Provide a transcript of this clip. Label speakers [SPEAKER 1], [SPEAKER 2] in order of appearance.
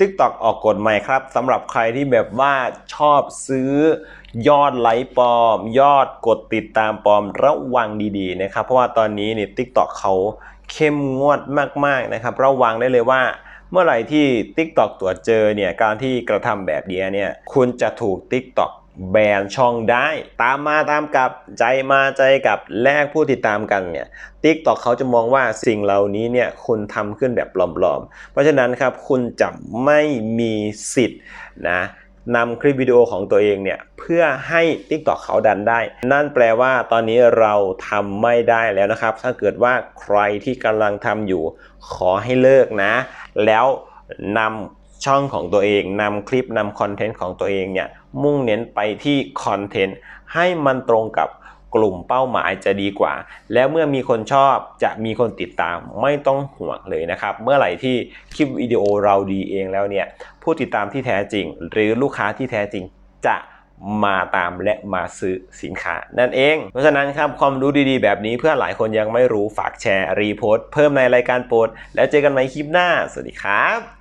[SPEAKER 1] TikTok ออกกฎใหม่ครับสำหรับใครที่แบบว่าชอบซื้อยอดไลค์ปลอม ยอดกดติดตามปลอมระวังดีๆนะครับ เพราะว่าตอนนี้เนี่ย TikTok เขาเข้มงวดมากๆนะครับ ระวังได้เลยว่าเมื่อไหร่ที่ TikTok ตรวจเจอเนี่ยการที่กระทำแบบนี้เนี่ยคุณจะถูก TikTok แบนช่องได้ ตามมาตามกับใจมาใจกับแลกผู้ติดตามกันเนี่ย TikTok เขาจะมองว่าสิ่งเหล่านี้เนี่ยคุณทำขึ้นแบบปลอมๆ เพราะฉะนั้นครับคุณจะไม่มีสิทธิ์นะนำคลิปวิดีโอของตัวเองเนี่ยเพื่อให้ TikTok เขาดันได้ นั่นแปลว่าตอนนี้เราทำไม่ได้แล้วนะครับ ถ้าเกิดว่าใครที่กำลังทำอยู่ขอให้เลิกนะ แล้วนำ ช่องของตัวเองนำคลิปนำคอนเทนต์ของตัวเองเนี่ยมุ่งเน้นไปที่คอนเทนต์ให้มันตรงกับกลุ่มเป้าหมายจะดีกว่า แล้วเมื่อมีคนชอบจะมีคนติดตามไม่ต้องห่วงเลยนะครับ เมื่อไหร่ที่คลิปวิดีโอเราดีเองแล้วเนี่ยผู้ติดตามที่แท้จริง หรือลูกค้าที่แท้จริงจะมาตามและมาซื้อสินค้า นั่นเอง เพราะฉะนั้นครับความรู้ดีๆ แบบนี้เพื่อหลายคนยังไม่รู้ฝากแชร์รีโพสต์เพิ่มในรายการโปรดแล้วเจอกันใหม่คลิปหน้า สวัสดีครับ